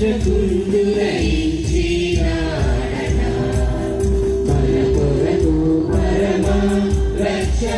Shakundula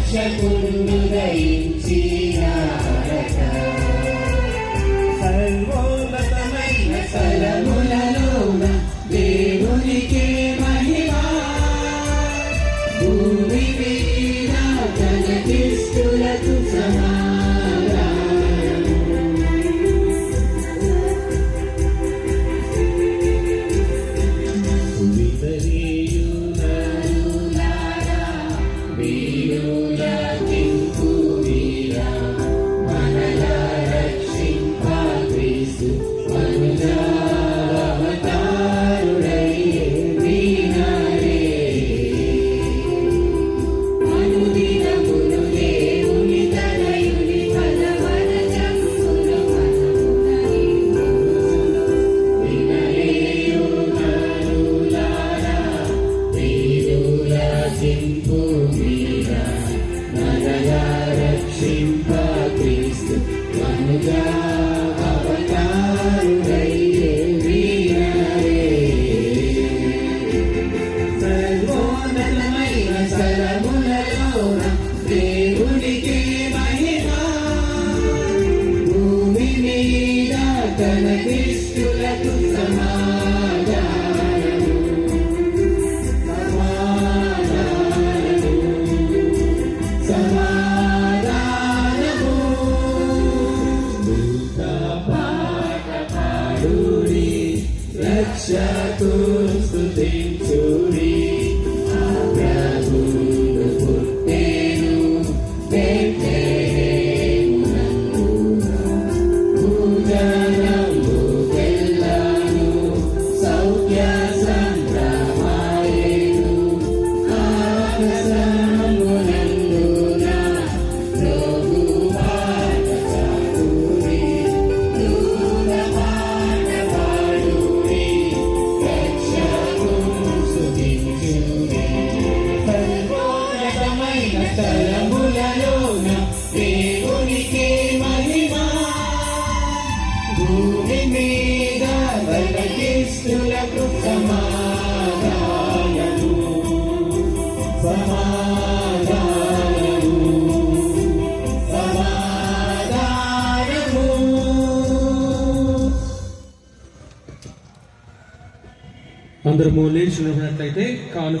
மற்ற குண்டுகை Hallelujah. Yeah. దుష్టులకు సమాధానము సమాధానము. సమాధానము. అందరము లేచినట్లయితే కాలు